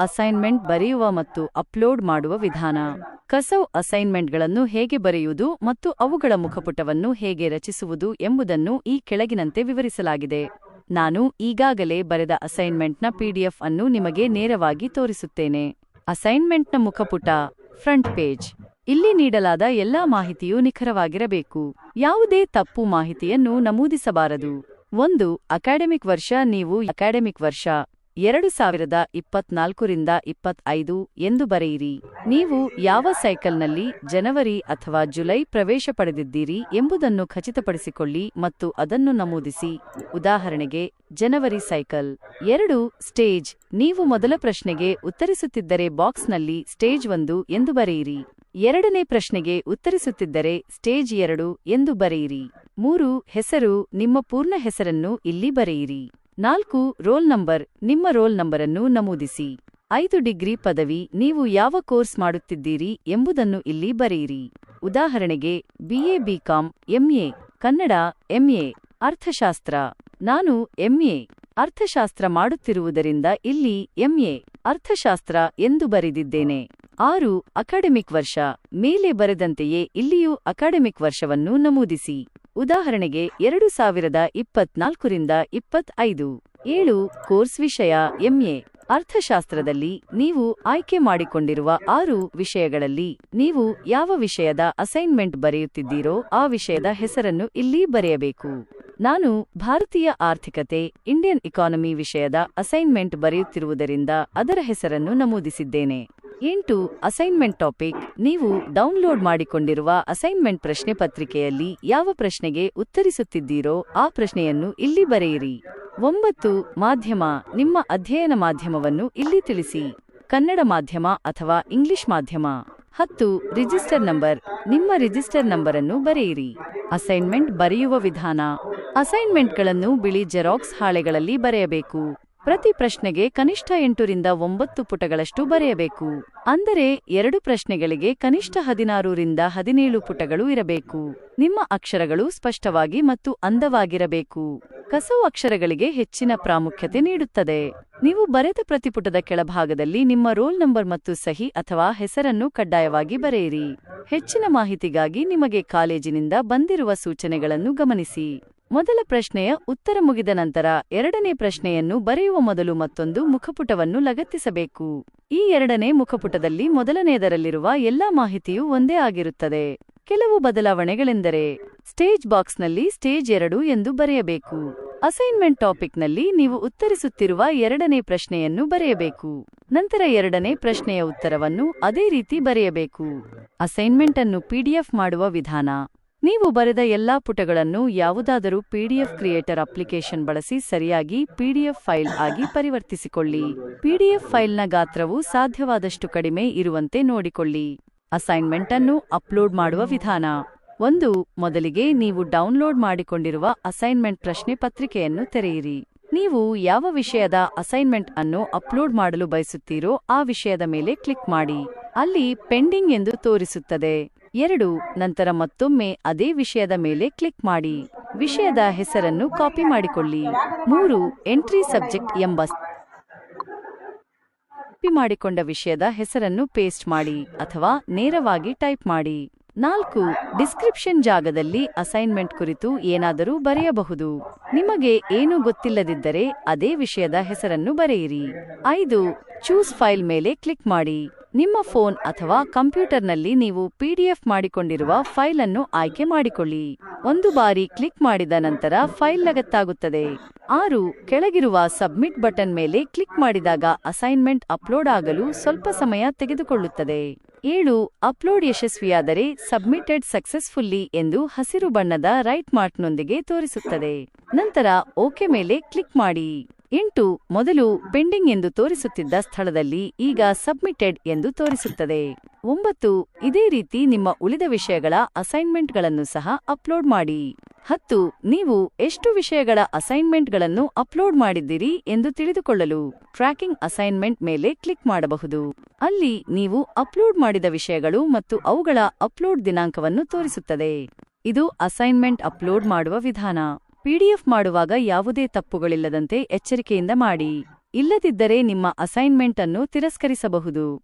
Assignment ಬರೆಯುವ ಮತ್ತು upload ಮಾಡುವ ವಿಧಾನ. ಕಸವ್ ಅಸೈನ್ಮೆಂಟ್ಗಳನ್ನು ಹೇಗೆ ಬರೆಯುವುದು ಮತ್ತು ಅವುಗಳ ಮುಖಪುಟವನ್ನು ಹೇಗೆ ರಚಿಸುವುದು ಎಂಬುದನ್ನು ಈ ಕೆಳಗಿನಂತೆ ವಿವರಿಸಲಾಗಿದೆ. ನಾನು ಈಗಾಗಲೇ ಬರೆದ ಅಸೈನ್ಮೆಂಟ್ನ ಪಿಡಿಎಫ್ ಅನ್ನು ನಿಮಗೆ ನೇರವಾಗಿ ತೋರಿಸುತ್ತೇನೆ. ಅಸೈನ್ಮೆಂಟ್ನ ಮುಖಪುಟ, ಫ್ರಂಟ್ ಪೇಜ್. ಇಲ್ಲಿ ನೀಡಲಾದ ಎಲ್ಲಾ ಮಾಹಿತಿಯೂ ನಿಖರವಾಗಿರಬೇಕು. ಯಾವುದೇ ತಪ್ಪು ಮಾಹಿತಿಯನ್ನು ನಮೂದಿಸಬಾರದು. ಒಂದು, ಅಕಾಡೆಮಿಕ್ ವರ್ಷ. ನೀವು ಅಕಾಡೆಮಿಕ್ ವರ್ಷ. ಎರಡು ಸಾವಿರದ ಇಪ್ಪತ್ನಾಲ್ಕರಿಂದ ಇಪ್ಪತ್ತೈದು ಎಂದು ಬರೆಯಿರಿ. ನೀವು ಯಾವ ಸೈಕಲ್ನಲ್ಲಿ ಜನವರಿ ಅಥವಾ ಜುಲೈ ಪ್ರವೇಶ ಪಡೆದಿದ್ದೀರಿ ಎಂಬುದನ್ನು ಖಚಿತಪಡಿಸಿಕೊಳ್ಳಿ ಮತ್ತು ಅದನ್ನು ನಮೂದಿಸಿ. ಉದಾಹರಣೆಗೆ, ಜನವರಿ ಸೈಕಲ್. ಎರಡು, ಸ್ಟೇಜ್. ನೀವು ಮೊದಲ ಪ್ರಶ್ನೆಗೆ ಉತ್ತರಿಸುತ್ತಿದ್ದರೆ ಬಾಕ್ಸ್ನಲ್ಲಿ ಸ್ಟೇಜ್ ಒಂದು ಎಂದು ಬರೆಯಿರಿ. ಎರಡನೇ ಪ್ರಶ್ನೆಗೆ ಉತ್ತರಿಸುತ್ತಿದ್ದರೆ ಸ್ಟೇಜ್ ಎರಡು ಎಂದು ಬರೆಯಿರಿ. ಮೂರು, ಹೆಸರು. ನಿಮ್ಮ ಪೂರ್ಣ ಹೆಸರನ್ನು ಇಲ್ಲಿ ಬರೆಯಿರಿ. ನಾಲ್ಕು ರೋಲ್ ನಂಬರ್. ನಿಮ್ಮ ರೋಲ್ ನಂಬರನ್ನು ನಮೂದಿಸಿ. ಐದು ಡಿಗ್ರಿ ಪದವಿ ನೀವು ಯಾವ ಕೋರ್ಸ್ ಮಾಡುತ್ತಿದ್ದೀರಿ ಎಂಬುದನ್ನು ಇಲ್ಲಿ ಬರೆಯಿರಿ. ಉದಾಹರಣೆಗೆ BA BCom MA Kannada MA ಅರ್ಥಶಾಸ್ತ್ರ. ನಾನು ಎಂಎ ಅರ್ಥಶಾಸ್ತ್ರ ಮಾಡುತ್ತಿರುವುದರಿಂದ ಇಲ್ಲಿ ಎಂಎ ಅರ್ಥಶಾಸ್ತ್ರ ಎಂದು ಬರೆದಿದ್ದೇನೆ. ಆರು ಅಕಾಡೆಮಿಕ್ ವರ್ಷ. ಮೇಲೆ ಬರೆದಂತೆಯೇ ಇಲ್ಲಿಯೂ ಅಕಾಡೆಮಿಕ್ ವರ್ಷವನ್ನು ನಮೂದಿಸಿ. ಉದಾಹರಣೆಗೆ ಎರಡು ಸಾವಿರದ ಇಪ್ಪತ್ನಾಲ್ಕರಿಂದ ಇಪ್ಪತ್ತೈದು. ಏಳು ಕೋರ್ಸ್ ವಿಷಯ, ಎಂಎ. ಅರ್ಥಶಾಸ್ತ್ರದಲ್ಲಿ ನೀವು ಆಯ್ಕೆ ಮಾಡಿಕೊಂಡಿರುವ ಆರು ವಿಷಯಗಳಲ್ಲಿ ನೀವು ಯಾವ ವಿಷಯದ ಅಸೈನ್ಮೆಂಟ್ ಬರೆಯುತ್ತಿದ್ದೀರೋ ಆ ವಿಷಯದ ಹೆಸರನ್ನು ಇಲ್ಲಿ ಬರೆಯಬೇಕು. ನಾನು ಭಾರತೀಯ ಆರ್ಥಿಕತೆ, ಇಂಡಿಯನ್ ಇಕಾನಮಿ ವಿಷಯದ ಅಸೈನ್ಮೆಂಟ್ ಬರೆಯುತ್ತಿರುವುದರಿಂದ ಅದರ ಹೆಸರನ್ನು ನಮೂದಿಸಿದ್ದೇನೆ. ಎಂಟು ಅಸೈನ್ಮೆಂಟ್ ಟಾಪಿಕ್. ನೀವು ಡೌನ್ಲೋಡ್ ಮಾಡಿಕೊಂಡಿರುವ ಅಸೈನ್ಮೆಂಟ್ ಪ್ರಶ್ನೆ ಪತ್ರಿಕೆಯಲ್ಲಿ ಯಾವ ಪ್ರಶ್ನೆಗೆ ಉತ್ತರಿಸುತ್ತಿದ್ದೀರೋ ಆ ಪ್ರಶ್ನೆಯನ್ನು ಇಲ್ಲಿ ಬರೆಯಿರಿ. ಒಂಬತ್ತು, ಮಾಧ್ಯಮ. ನಿಮ್ಮ ಅಧ್ಯಯನ ಮಾಧ್ಯಮವನ್ನು ಇಲ್ಲಿ ತಿಳಿಸಿ. ಕನ್ನಡ ಮಾಧ್ಯಮ ಅಥವಾ ಇಂಗ್ಲಿಷ್ ಮಾಧ್ಯಮ. ಹತ್ತು, ರಿಜಿಸ್ಟರ್ ನಂಬರ್. ನಿಮ್ಮ ರಿಜಿಸ್ಟರ್ ನಂಬರನ್ನು ಬರೆಯಿರಿ. ಅಸೈನ್ಮೆಂಟ್ ಬರೆಯುವ ವಿಧಾನ. ಅಸೈನ್ಮೆಂಟ್ಗಳನ್ನು ಬಿಳಿ ಜೆರಾಕ್ಸ್ ಹಾಳೆಗಳಲ್ಲಿ ಬರೆಯಬೇಕು. ಪ್ರತಿ ಪ್ರಶ್ನೆಗೆ ಕನಿಷ್ಠ ಎಂಟರಿಂದ ಒಂಬತ್ತು ಪುಟಗಳಷ್ಟು ಬರೆಯಬೇಕು. ಅಂದರೆ ಎರಡು ಪ್ರಶ್ನೆಗಳಿಗೆ ಕನಿಷ್ಠ ಹದಿನಾರರಿಂದ ಹದಿನೇಳು ಪುಟಗಳು ಇರಬೇಕು. ನಿಮ್ಮ ಅಕ್ಷರಗಳು ಸ್ಪಷ್ಟವಾಗಿ ಮತ್ತು ಅಂದವಾಗಿರಬೇಕು. ಕಸವು ಅಕ್ಷರಗಳಿಗೆ ಹೆಚ್ಚಿನ ಪ್ರಾಮುಖ್ಯತೆ ನೀಡುತ್ತದೆ. ನೀವು ಬರೆದ ಪ್ರತಿಪುಟದ ಕೆಳಭಾಗದಲ್ಲಿ ನಿಮ್ಮ ರೋಲ್ ನಂಬರ್ ಮತ್ತು ಸಹಿ ಅಥವಾ ಹೆಸರನ್ನು ಕಡ್ಡಾಯವಾಗಿ ಬರೆಯಿರಿ. ಹೆಚ್ಚಿನ ಮಾಹಿತಿಗಾಗಿ ನಿಮಗೆ ಕಾಲೇಜಿನಿಂದ ಬಂದಿರುವ ಸೂಚನೆಗಳನ್ನು ಗಮನಿಸಿ. ಮೊದಲ ಪ್ರಶ್ನೆಯ ಉತ್ತರ ಮುಗಿದ ನಂತರ ಎರಡನೇ ಪ್ರಶ್ನೆಯನ್ನು ಬರೆಯುವ ಮೊದಲು ಮತ್ತೊಂದು ಮುಖಪುಟವನ್ನು ಲಗತ್ತಿಸಬೇಕು. ಈ ಎರಡನೇ ಮುಖಪುಟದಲ್ಲಿ ಮೊದಲನೆಯದರಲ್ಲಿರುವ ಎಲ್ಲಾ ಮಾಹಿತಿಯೂ ಒಂದೇ ಆಗಿರುತ್ತದೆ. ಕೆಲವು ಬದಲಾವಣೆಗಳೆಂದರೆ, ಸ್ಟೇಜ್ ಬಾಕ್ಸ್ನಲ್ಲಿ ಸ್ಟೇಜ್ ಎರಡು ಎಂದು ಬರೆಯಬೇಕು. ಅಸೈನ್ಮೆಂಟ್ ಟಾಪಿಕ್ನಲ್ಲಿ ನೀವು ಉತ್ತರಿಸುತ್ತಿರುವ ಎರಡನೇ ಪ್ರಶ್ನೆಯನ್ನು ಬರೆಯಬೇಕು. ನಂತರ ಎರಡನೇ ಪ್ರಶ್ನೆಯ ಉತ್ತರವನ್ನು ಅದೇ ರೀತಿ ಬರೆಯಬೇಕು. ಅಸೈನ್ಮೆಂಟ್ ಅನ್ನು ಪಿಡಿಎಫ್ ಮಾಡುವ ವಿಧಾನ. ನೀವು ಬರೆದ ಎಲ್ಲಾ ಪುಟಗಳನ್ನು ಯಾವುದಾದರೂ ಪಿಡಿಎಫ್ ಕ್ರಿಯೇಟರ್ ಅಪ್ಲಿಕೇಶನ್ ಬಳಸಿ ಸರಿಯಾಗಿ ಪಿಡಿಎಫ್ ಫೈಲ್ ಆಗಿ ಪರಿವರ್ತಿಸಿಕೊಳ್ಳಿ. ಪಿಡಿಎಫ್ ಫೈಲ್ನ ಗಾತ್ರವು ಸಾಧ್ಯವಾದಷ್ಟು ಕಡಿಮೆ ಇರುವಂತೆ ನೋಡಿಕೊಳ್ಳಿ. ಅಸೈನ್ಮೆಂಟ್ ಅನ್ನು ಅಪ್ಲೋಡ್ ಮಾಡುವ ವಿಧಾನ. ಒಂದು, ಮೊದಲಿಗೆ ನೀವು ಡೌನ್ಲೋಡ್ ಮಾಡಿಕೊಂಡಿರುವ ಅಸೈನ್ಮೆಂಟ್ ಪ್ರಶ್ನೆ ಪತ್ರಿಕೆಯನ್ನು ತೆರೆಯಿರಿ. ನೀವು ಯಾವ ವಿಷಯದ ಅಸೈನ್ಮೆಂಟ್ ಅನ್ನು ಅಪ್ಲೋಡ್ ಮಾಡಲು ಬಯಸುತ್ತೀರೋ ಆ ವಿಷಯದ ಮೇಲೆ ಕ್ಲಿಕ್ ಮಾಡಿ. ಅಲ್ಲಿ ಪೆಂಡಿಂಗ್ ಎಂದು ತೋರಿಸುತ್ತದೆ. ಎರಡು, ನಂತರ ಮತ್ತೊಮ್ಮೆ ಅದೇ ವಿಷಯದ ಮೇಲೆ ಕ್ಲಿಕ್ ಮಾಡಿ. ವಿಷಯದ ಹೆಸರನ್ನು ಕಾಪಿ ಮಾಡಿಕೊಳ್ಳಿ. ಮೂರು, ಎಂಟ್ರಿ ಸಬ್ಜೆಕ್ಟ್ ಎಂಬ ಕಾಪಿ ಮಾಡಿಕೊಂಡ ವಿಷಯದ ಹೆಸರನ್ನು ಪೇಸ್ಟ್ ಮಾಡಿ ಅಥವಾ ನೇರವಾಗಿ ಟೈಪ್ ಮಾಡಿ. ನಾಲ್ಕು, ಡಿಸ್ಕ್ರಿಪ್ಷನ್ ಜಾಗದಲ್ಲಿ ಅಸೈನ್ಮೆಂಟ್ ಕುರಿತು ಏನಾದರೂ ಬರೆಯಬಹುದು. ನಿಮಗೆ ಏನು ಗೊತ್ತಿಲ್ಲದಿದ್ದರೆ ಅದೇ ವಿಷಯದ ಹೆಸರನ್ನು ಬರೆಯಿರಿ. ಐದು, ಚೂಸ್ ಫೈಲ್ ಮೇಲೆ ಕ್ಲಿಕ್ ಮಾಡಿ. ನಿಮ್ಮ ಫೋನ್ ಅಥವಾ ಕಂಪ್ಯೂಟರ್ನಲ್ಲಿ ನೀವು ಪಿಡಿಎಫ್ ಮಾಡಿಕೊಂಡಿರುವ ಫೈಲ್ ಅನ್ನು ಆಯ್ಕೆ ಮಾಡಿಕೊಳ್ಳಿ. ಒಂದು ಬಾರಿ ಕ್ಲಿಕ್ ಮಾಡಿದ ನಂತರ ಫೈಲ್ ಲಗತ್ತಾಗುತ್ತದೆ. ಆರು, ಕೆಳಗಿರುವ ಸಬ್ಮಿಟ್ ಬಟನ್ ಮೇಲೆ ಕ್ಲಿಕ್ ಮಾಡಿದಾಗ ಅಸೈನ್ಮೆಂಟ್ ಅಪ್ಲೋಡ್ ಆಗಲು ಸ್ವಲ್ಪ ಸಮಯ ತೆಗೆದುಕೊಳ್ಳುತ್ತದೆ. ಏಳು, ಅಪ್ಲೋಡ್ ಯಶಸ್ವಿಯಾದರೆ ಸಬ್ಮಿಟೆಡ್ ಸಕ್ಸಸ್ಫುಲ್ಲಿ ಎಂದು ಹಸಿರು ಬಣ್ಣದ ರೈಟ್ ಮಾರ್ಕ್ನೊಂದಿಗೆ ತೋರಿಸುತ್ತದೆ. ನಂತರ ಓಕೆ ಮೇಲೆ ಕ್ಲಿಕ್ ಮಾಡಿ. ಎಂಟು ಮೊದಲು ಪೆಂಡಿಂಗ್ ಎಂದು ತೋರಿಸುತ್ತಿದ್ದ ಸ್ಥಳದಲ್ಲಿ ಈಗ ಸಬ್ಮಿಟೆಡ್ ಎಂದು ತೋರಿಸುತ್ತದೆ. ಒಂಬತ್ತು ಇದೇ ರೀತಿ ನಿಮ್ಮ ಉಳಿದ ವಿಷಯಗಳ ಅಸೈನ್ಮೆಂಟ್ಗಳನ್ನು ಸಹ ಅಪ್ಲೋಡ್ ಮಾಡಿ. ಹತ್ತು ನೀವು ಎಷ್ಟು ವಿಷಯಗಳ ಅಸೈನ್ಮೆಂಟ್ಗಳನ್ನು ಅಪ್ಲೋಡ್ ಮಾಡಿದ್ದೀರಿ ಎಂದು ತಿಳಿದುಕೊಳ್ಳಲು ಟ್ರ್ಯಾಕಿಂಗ್ ಅಸೈನ್ಮೆಂಟ್ ಮೇಲೆ ಕ್ಲಿಕ್ ಮಾಡಬಹುದು. ಅಲ್ಲಿ ನೀವು ಅಪ್ಲೋಡ್ ಮಾಡಿದ ವಿಷಯಗಳು ಮತ್ತು ಅವುಗಳ ಅಪ್ಲೋಡ್ ದಿನಾಂಕವನ್ನು ತೋರಿಸುತ್ತದೆ. ಇದು ಅಸೈನ್ಮೆಂಟ್ ಅಪ್ಲೋಡ್ ಮಾಡುವ ವಿಧಾನ. ಪಿಡಿಎಫ್ ಮಾಡುವಾಗ ಯಾವುದೇ ತಪ್ಪುಗಳಿಲ್ಲದಂತೆ ಎಚ್ಚರಿಕೆಯಿಂದ ಮಾಡಿ. ಇಲ್ಲದಿದ್ದರೆ ನಿಮ್ಮ ಅಸೈನ್ಮೆಂಟ್ ಅನ್ನು ತಿರಸ್ಕರಿಸಬಹುದು.